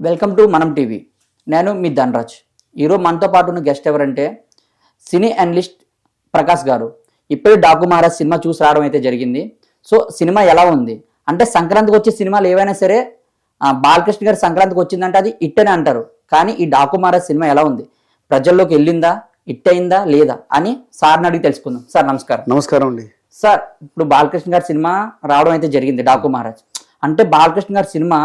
Welcome to మనం TV. నేను మీ ధనరాజ్. ఈరోజు మనతో పాటు ఉన్న గెస్ట్ ఎవరంటే సినీ అనలిస్ట్ ప్రకాష్ గారు. ఇప్పుడే డాకు మహారాజ్ సినిమా చూసి రావడం అయితే జరిగింది. సో సినిమా ఎలా ఉంది? అంటే సంక్రాంతికి వచ్చే సినిమాలు ఏవైనా సరే బాలకృష్ణ గారి సంక్రాంతికి వచ్చిందంటే అది ఇట్ అని అంటారు. కానీ ఈ డాకు మహారాజ్ సినిమా ఎలా ఉంది? ప్రజల్లోకి వెళ్ళిందా? ఇట్ అయిందా లేదా? అని సార్ని అడిగి తెలుసుకుందాం. సార్ నమస్కారం. నమస్కారం అండి. సార్ ఇప్పుడు బాలకృష్ణ గారి సినిమా రావడం అయితే జరిగింది డాకు మహారాజ్ అంటే బాలకృష్ణ గారి సినిమా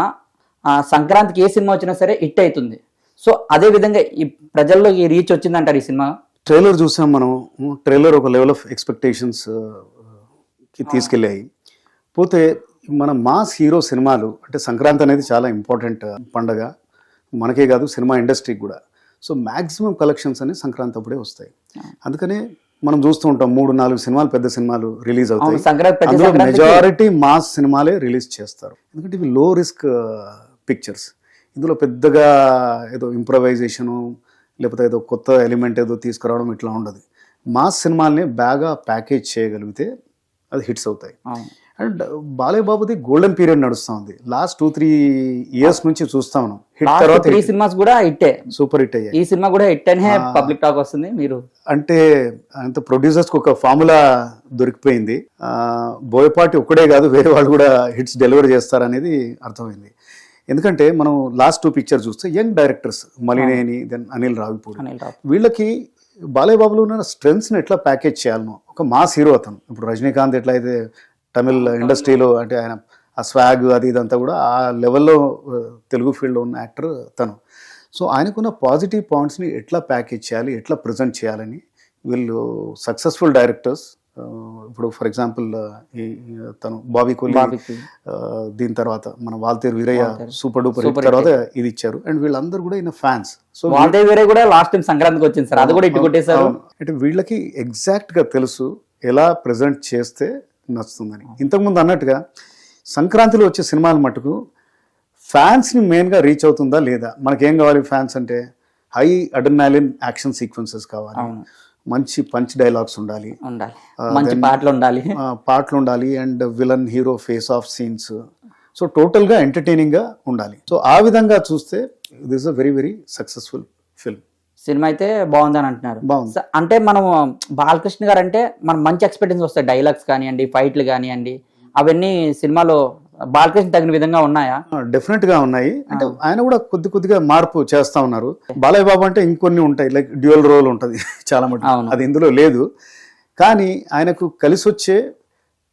సంక్రాంతికి ఏ సినిమా వచ్చినా సరే హిట్ అవుతుంది. సో అదే విధంగా ఈ ప్రజల్లో ఈ రీచ్ వచ్చిందంటారు ఈ సినిమా? ట్రైలర్ చూసాం మనం. ట్రైలర్ ఒక లెవెల్ ఆఫ్ ఎక్స్పెక్టేషన్స్కి తీసుకెళ్ళాయి. పోతే మన మాస్ హీరో సినిమాలు అంటే సంక్రాంతి అనేది చాలా ఇంపార్టెంట్ పండగ. మనకే కాదు సినిమా ఇండస్ట్రీకి కూడా. సో మ్యాక్సిమం కలెక్షన్స్ అనేవి సంక్రాంతి అప్పుడే వస్తాయి. అందుకనే మనం చూస్తూ ఉంటాం మూడు నాలుగు సినిమాలు పెద్ద సినిమాలు రిలీజ్ అవుతాయి. అందులో మెజారిటీ మాస్ సినిమాలే రిలీజ్ చేస్తారు. ఎందుకంటే ఇవి లో రిస్క్ పిక్చర్స్ ఇందులో పెద్దగా ఏదో ఇంప్రవైజేషను లేకపోతే ఏదో కొత్త ఎలిమెంట్ ఏదో తీసుకురావడం ఇట్లా ఉండదు. మాస్ సినిమాల్ని బాగా ప్యాకేజ్ చేయగలిగితే అది హిట్స్ అవుతాయి. అండ్ బాలయ్య బాబుది గోల్డెన్ పీరియడ్ నడుస్తూ ఉంది లాస్ట్ టూ త్రీ ఇయర్స్ నుంచి చూస్తా ఉన్నాం. హిట్ తర్వాత త్రీ సినిమాస్ కూడా హిట్టే సూపర్ హిట్ అయ్యాయి. ఈ సినిమా కూడా హిట్ అనే పబ్లిక్ టాక్ వస్తుంది మీరు. అంటే అంత ప్రొడ్యూసర్స్ ఒక ఫార్ములా దొరికిపోయింది. బోయపాటి ఒక్కడే కాదు వేరే వాళ్ళు కూడా హిట్స్ డెలివర్ చేస్తారనేది అర్థమైంది. ఎందుకంటే మనం లాస్ట్ టూ పిక్చర్ చూస్తే young directors Malineni then Anil Ravipudi. Anil Rao వీళ్ళకి బాలయ్య బాబులో ఉన్న స్ట్రెంగ్స్ని ఎట్లా ప్యాకేజ్ చేయాలనో ఒక మాస్ హీరో అతను. ఇప్పుడు రజనీకాంత్ ఎట్లా అయితే తమిళ్ ఇండస్ట్రీలో అంటే ఆయన ఆ స్వాగ్ అది ఇదంతా కూడా ఆ లెవెల్లో తెలుగు ఫీల్డ్లో ఉన్న యాక్టర్ తను సో ఆయనకున్న పాజిటివ్ పాయింట్స్ని ఎట్లా ప్యాకేజ్ చేయాలి ఎట్లా ప్రజెంట్ చేయాలని వీళ్ళు సక్సెస్ఫుల్ డైరెక్టర్స్ ఇప్పుడు ఫర్ ఎగ్జాంపుల్ ఈ తను బాబీ కోహ్లీ దీని తర్వాత మన వాల్తేరు వీరయ్య. సూపర్ డూపర్ తర్వాత ఇది ఇచ్చారు. అండ్ వీళ్ళందరూ కూడా ఈయన ఫ్యాన్స్ సో వాళ్ళదే వేరే కూడా లాస్ట్ టైం సంక్రాంతికి వచ్చింది సార్. అది కూడా ఇటు కొట్టేశారు. అంటే వీళ్ళకి ఎగ్జాక్ట్గా తెలుసు ఎలా ప్రజెంట్ చేస్తే నచ్చుతుందని. ఇంతకుముందు అన్నట్టుగా సంక్రాంతిలో వచ్చే సినిమాల మటుకు ఫ్యాన్స్ని మెయిన్గా రీచ్ అవుతుందా లేదా? మనకేం కావాలి ఫ్యాన్స్ అంటే హై అడ్రనాలిన్ యాక్షన్ సీక్వెన్సెస్ కావాలి. మంచి పంచ్ డైలాగ్స్ ఉండాలి. ఉండాలి. మంచి పాటలు ఉండాలి. పాటలు ఉండాలి and villain hero face off scenes. So టోటల్గా ఎంటర్టైనింగ్గా ఉండాలి. సో ఆ విధంగా చూస్తే this a very very successful film. Cinema అయితే బాగుందని అంటున్నారు. బాగుంది. స- అంటే మనం బాలకృష్ణ గారు అంటే మనం మంచి ఎక్స్పెక్టెన్స్ వస్తాయి. డైలాగ్స్ కానివ్వండి ఫైట్లు కానివ్వండి అవన్నీ సినిమాలో బాలకృష్ణ తగిన విధంగా ఉన్నాయా? డెఫినెట్గా ఉన్నాయి. అంటే ఆయన కూడా కొద్ది కొద్దిగా మార్పు చేస్తా ఉన్నారు. బాలయ్య బాబు అంటే ఇంకొన్ని ఉంటాయి లైక్ డ్యూయల్ రోల్ ఉంటది చాలా మటుకు. అవును. అది ఇందులో లేదు. కానీ ఆయనకు కలిసి వచ్చే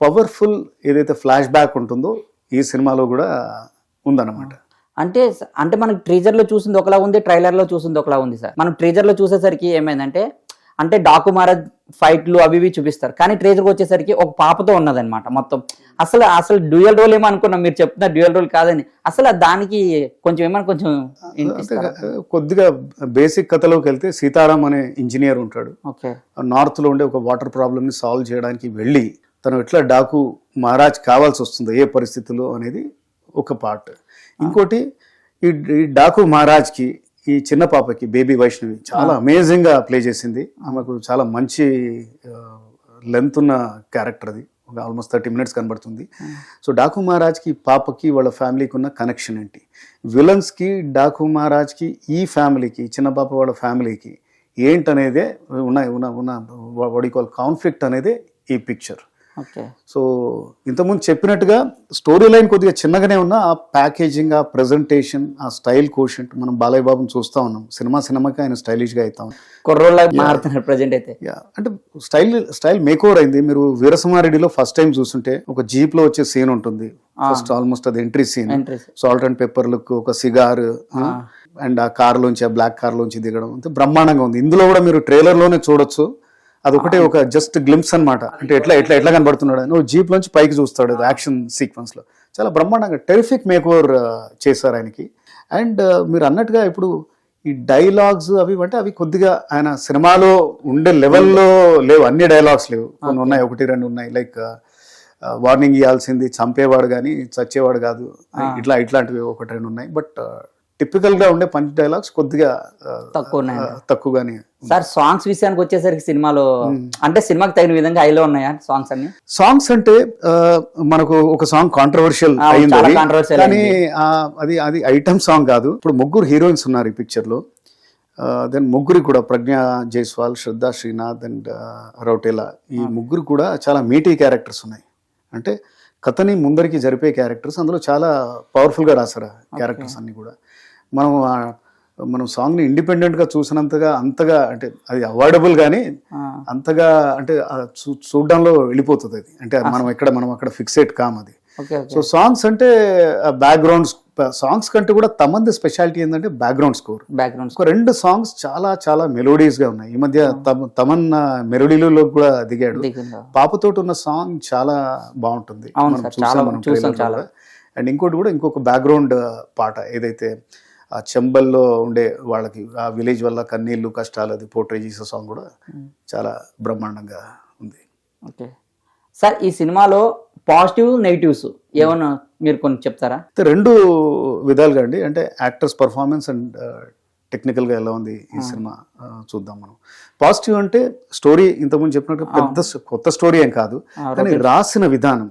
పవర్ఫుల్ ఏదైతే ఫ్లాష్ బ్యాక్ ఉంటుందో ఈ సినిమాలో కూడా ఉందన్నమాట. అంటే అంటే మనకి ట్రీజర్లో చూసింది ఒకలా ఉంది ట్రైలర్లో చూసింది ఒకలా ఉంది సార్. మనం ట్రీజర్లో చూసేసరికి ఏమైందంటే అంటే డాకు మహారాజ్ ఫైట్లు అవి ఇవి చూపిస్తారు. కానీ ట్రేజర్ వచ్చేసరికి ఒక పాపతో ఉన్నదన్నమాట మొత్తం. అసలు అసలు డ్యూయల్ రోల్ ఏమో అనుకున్నాం మీరు చెప్తున్న డ్యూయల్ రోల్ కాదని. అసలు దానికి కొంచెం ఏమన్నా కొంచెం కొద్దిగా బేసిక్ కథలోకి వెళ్తే సీతారాం అనే ఇంజనీర్ ఉంటాడు. ఓకే. నార్త్లో ఉండే ఒక వాటర్ ప్రాబ్లమ్ని సాల్వ్ చేయడానికి వెళ్ళి తను ఎట్లా డాకు మహారాజ్ కావాల్సి వస్తుందో ఏ పరిస్థితుల్లో అనేది ఒక పార్ట్. ఇంకోటి ఈ ఈ డాకు మహారాజ్కి ఈ చిన్న పాపకి బేబీ వైష్ణవి చాలా అమేజింగ్గా ప్లే చేసింది. ఆమెకు చాలా మంచి లెంత్ ఉన్న క్యారెక్టర్ అది. ఒక ఆల్మోస్ట్ థర్టీ మినిట్స్ కనబడుతుంది. సో డాకు మహారాజ్కి పాపకి వాళ్ళ ఫ్యామిలీకి ఉన్న కనెక్షన్ ఏంటి? విలన్స్కి డాకు మహారాజ్కి ఈ ఫ్యామిలీకి చిన్న పాప వాళ్ళ ఫ్యామిలీకి ఏంటనేదే ఉన్నాయి ఉన్న ఉన్న వడి కాల్ కాన్ఫ్లిక్ట్ అనేదే ఈ పిక్చర్ సో ఇంతకుముందు చెప్పినట్టుగా స్టోరీ లైన్ కొద్దిగా చిన్నగానే ఉన్నా ఆ ప్యాకేజింగ్ ఆ ప్రజెంటేషన్ ఆ స్టైల్ కోషంట్ మనం బాలయ్య బాబుని చూస్తా ఉన్నాం. సినిమా సినిమాకి ఆయన స్టైలిష్గా అవుతా కుర్రోళ్ళ మారుతున్నారు ప్రజెంట్ అయితే. అంటే స్టైల్ స్టైల్ మేక్ ఓవర్ అయింది. మీరు వీరసింహారెడ్డిలో ఫస్ట్ టైం చూస్తుంటే ఒక జీప్లో వచ్చే సీన్ ఉంటుంది. ఫస్ట్ ఆల్మోస్ట్ అది entry scene. Salt and pepper look ఒక సిగార్ అండ్ ఆ కార్ లోంచి ఆ బ్లాక్ కార్ లోంచి దిగడం. అంతే బ్రహ్మాండంగా ఉంది. ఇందులో కూడా మీరు ట్రైలర్లోనే చూడొచ్చు. అదొకటే ఒక జస్ట్ గ్లింప్స్ అన్నమాట. అంటే ఎట్లా ఎట్లా ఎట్లా కనబడుతున్నాడు అని. జీప్ లోంచి పైకి చూస్తాడు యాక్షన్ సీక్వెన్స్లో చాలా బ్రహ్మాండంగా టెరిఫిక్ మేక్ ఓవర్ చేశారు ఆయనకి. అండ్ మీరు అన్నట్టుగా ఇప్పుడు ఈ డైలాగ్స్ అవి అంటే అవి కొద్దిగా ఆయన సినిమాలో ఉండే లెవెల్లో లేవు. అన్ని డైలాగ్స్ లేవు. కొన్ని ఉన్నాయి ఒకటి రెండు ఉన్నాయి. లైక్ వార్నింగ్ ఇవ్వాల్సింది చంపేవాడు కానీ చచ్చేవాడు కాదు. ఇట్లా ఇట్లాంటివి ఒకటి రెండు ఉన్నాయి. బట్ టిపికల్గా ఉండే పంచ్ డైలాగ్స్ కొద్దిగా తక్కువ తక్కువగానే సార్ సాంగ్స్ విషయానికి వచ్చేసరికి సినిమాలో అంటే సినిమాకి తగిన విధంగా హైలో ఉన్నాయా సాంగ్స్ అన్ని? సాంగ్స్ అంటే మనకు ఒక సాంగ్ కాంట్రవర్షియల్ కానీ అది అది ఐటమ్ సాంగ్ కాదు. ఇప్పుడు ముగ్గురు హీరోయిన్స్ ఉన్నారు ఈ పిక్చర్లో. దెన్ ముగ్గురు కూడా ప్రజ్ఞ జైస్వాల్ శ్రద్ధా శ్రీనాథ్ అండ్ రౌటేలా. ఈ ముగ్గురు కూడా చాలా మీటీ క్యారెక్టర్స్ ఉన్నాయి. అంటే కథని ముందరికి జరిపే క్యారెక్టర్స్ అందులో చాలా పవర్ఫుల్గా రాశారు క్యారెక్టర్స్ అన్ని కూడా. మనం మనం సాంగ్ని ఇండిపెండెంట్గా చూసినంతగా అంతగా అంటే అది అవాయిడబుల్ గానీ ఆ, అంతగా అంటే చూడ్డంలో వెళ్ళిపోతుంది అది. అంటే మనం ఎక్కడ మనం అక్కడ ఫిక్సేట్ కామ్ అది. సో సాంగ్స్ అంటే బ్యాక్గ్రౌండ్ సాంగ్స్ కంటే కూడా తమంది స్పెషాలిటీ ఏంటంటే బ్యాక్గ్రౌండ్ స్కోర్ బ్యాక్గ్రౌండ్స్ ఒక రెండు సాంగ్స్ చాలా చాలా మెలోడీస్గా ఉన్నాయి. ఈ మధ్య తమ- తమన్ మెలోడీలో కూడా దిగాడు. పాపతోటి ఉన్న సాంగ్ చాలా బాగుంటుంది. మనం చూసాం. అండ్ ఇంకోటి కూడా ఇంకొక బ్యాక్గ్రౌండ్ పాట ఏదైతే ఆ చెంబల్లో ఉండే వాళ్ళకి ఆ విలేజ్ వల్ల కన్నీళ్ళు కష్టాలు అది పోర్ట్రే చేసే సాంగ్ కూడా చాలా బ్రహ్మాండంగా ఉంది. ఓకే. సార్ ఈ సినిమాలో పాజిటివ్ నెగిటివ్స్ ఏమన్నా మీరు కొన్ని చెప్తారా? రెండు విధాలుగా అండి. అంటే యాక్టర్స్ పర్ఫార్మెన్స్ అండ్ టెక్నికల్గా ఎలా ఉంది ఈ సినిమా చూద్దాం మనం. పాజిటివ్ అంటే స్టోరీ ఇంతకుముందు చెప్పినట్టు పెద్ద కొత్త స్టోరీ ఏం కాదు. కానీ రాసిన విధానం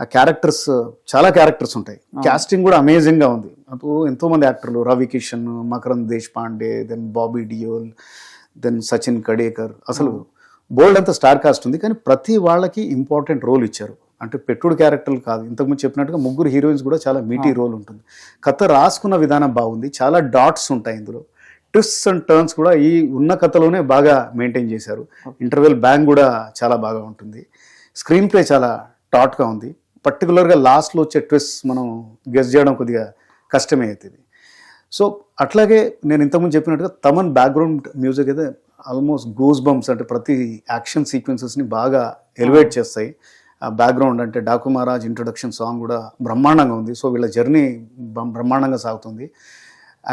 ఆ క్యారెక్టర్స్ చాలా క్యారెక్టర్స్ ఉంటాయి. కాస్టింగ్ కూడా అమేజింగ్గా ఉంది. అప్పుడు ఎంతో మంది యాక్టర్లు. Ravi Kishan Makarand Deshpande then Bobby Deol then Sachin Khedekar. అసలు బోల్డ్ అంత స్టార్ కాస్ట్ ఉంది. కానీ ప్రతి వాళ్ళకి ఇంపార్టెంట్ రోల్ ఇచ్చారు. అంటే పెట్టుడు క్యారెక్టర్లు కాదు. ఇంతకుముందు చెప్పినట్టుగా ముగ్గురు హీరోయిన్స్ కూడా చాలా మీటీ రోల్ ఉంటుంది. కథ రాసుకున్న విధానం బాగుంది. చాలా డాట్స్ ఉంటాయి ఇందులో. ట్విస్ట్ అండ్ టర్న్స్ కూడా ఈ ఉన్న కథలోనే బాగా మెయింటైన్ చేశారు. ఇంటర్వెల్ బ్యాంగ్ కూడా చాలా బాగా ఉంటుంది. స్క్రీన్ ప్లే చాలా టాట్గా ఉంది. పర్టికులర్గా లాస్ట్లో వచ్చే ట్విస్ట్ మనం గెస్ చేయడం కొద్దిగా కష్టమే అవుతుంది సో అట్లాగే నేను ఇంతకుముందు చెప్పినట్టుగా తమన్ బ్యాక్గ్రౌండ్ మ్యూజిక్ అయితే ఆల్మోస్ట్ గూస్ బంప్స్ అంటే ప్రతి యాక్షన్ సీక్వెన్సెస్ని బాగా ఎలివేట్ చేస్తాయి. ఆ బ్యాక్గ్రౌండ్ అంటే డాకు మహారాజ్ ఇంట్రొడక్షన్ సాంగ్ కూడా బ్రహ్మాండంగా ఉంది. సో వీళ్ళ జర్నీ బ్రహ్మాండంగా సాగుతుంది.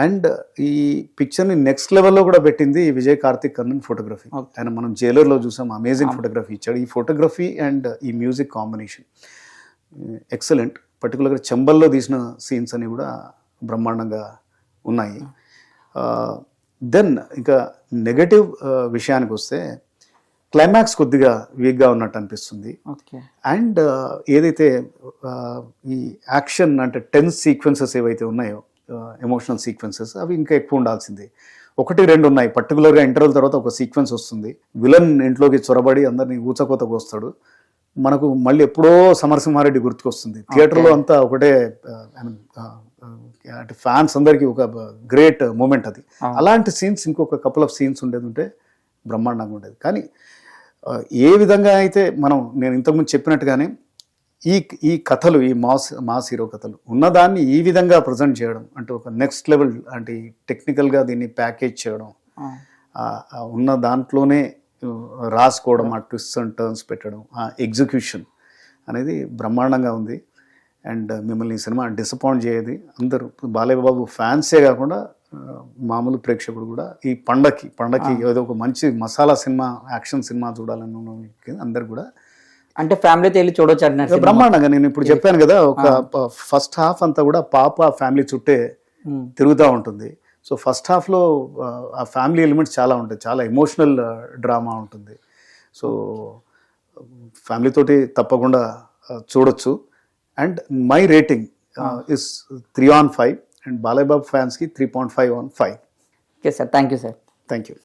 అండ్ ఈ పిక్చర్ని నెక్స్ట్ లెవెల్లో కూడా పెట్టింది విజయ్ కార్తిక్ కర్ణన్ ఫోటోగ్రఫీ. ఆయన మనం జైలర్లో చూసాం అమేజింగ్ ఫోటోగ్రఫీ ఇచ్చాడు. ఈ ఫోటోగ్రఫీ అండ్ ఈ మ్యూజిక్ కాంబినేషన్ ఎక్సలెంట్. పర్టికులర్గా చెంబల్లో తీసిన సీన్స్ అన్ని కూడా బ్రహ్మాండంగా ఉన్నాయి. దెన్ ఇంకా నెగటివ్ విషయానికి వస్తే క్లైమాక్స్ కొద్దిగా వీక్గా ఉన్నట్టు అనిపిస్తుంది. ఓకే. అండ్ ఏదైతే ఈ యాక్షన్ అంటే టెన్స్ సీక్వెన్సెస్ ఏవైతే ఉన్నాయో ఎమోషనల్ సీక్వెన్సెస్ అవి ఇంకా ఎక్కువ ఉండాల్సింది. ఒకటి రెండు ఉన్నాయి. పర్టికులర్గా ఇంటర్వల్ తర్వాత ఒక సీక్వెన్స్ వస్తుంది. విలన్ ఇంట్లోకి చొరబడి అందరినీ ఊచకోతకు వస్తాడు. మనకు మళ్ళీ ఎప్పుడో సమరసింహారెడ్డి గుర్తుకొస్తుంది. థియేటర్లో అంతా ఒకటే అంటే ఫ్యాన్స్ అందరికీ ఒక గ్రేట్ మూమెంట్ అది. అలాంటి సీన్స్ ఇంకొక కపుల్ ఆఫ్ సీన్స్ ఉండేది ఉంటే బ్రహ్మాండంగా ఉండేది. కానీ ఏ విధంగా అయితే మనం నేను ఇంతకుముందు చెప్పినట్టుగానే ఈ ఈ కథలు ఈ మాస్ మాస్ హీరో కథలు ఉన్నదాన్ని ఈ విధంగా ప్రజెంట్ చేయడం అంటే ఒక నెక్స్ట్ లెవెల్ అంటే టెక్నికల్గా దీన్ని ప్యాకేజ్ చేయడం ఉన్న దాంట్లోనే రాసుకోవడం ఆ ట్విస్ట్ అండ్ టర్న్స్ పెట్టడం ఆ ఎగ్జిక్యూషన్ అనేది బ్రహ్మాండంగా ఉంది. అండ్ మిమ్మల్ని ఈ సినిమా డిసప్పాయింట్ చేయదు. అందరూ బాలయ్య బాబు ఫ్యాన్సే కాకుండా ఆ, మామూలు ప్రేక్షకుడు కూడా ఈ పండక్కి పండక్కి ఏదో ఒక మంచి మసాలా సినిమా యాక్షన్ సినిమా చూడాలని అందరు కూడా అంటే ఫ్యామిలీతో వెళ్ళి చూడొచ్చు అంటున్నారు. బ్రహ్మాండంగా. నేను ఇప్పుడు చెప్పాను కదా ఒక ఫస్ట్ హాఫ్ అంతా కూడా పాప ఫ్యామిలీ చుట్టే. తిరుగుతూ ఉంటుంది. సో ఫస్ట్ హాఫ్లో ఆ ఫ్యామిలీ ఎలిమెంట్స్ చాలా ఉంటాయి. చాలా ఎమోషనల్ డ్రామా ఉంటుంది. సో ఫ్యామిలీ తోటి తప్పకుండా చూడొచ్చు. And my rating is three on five. And Balayya Babu ఫ్యాన్స్కి three point five on five. Okay sir. Thank you sir. Thank you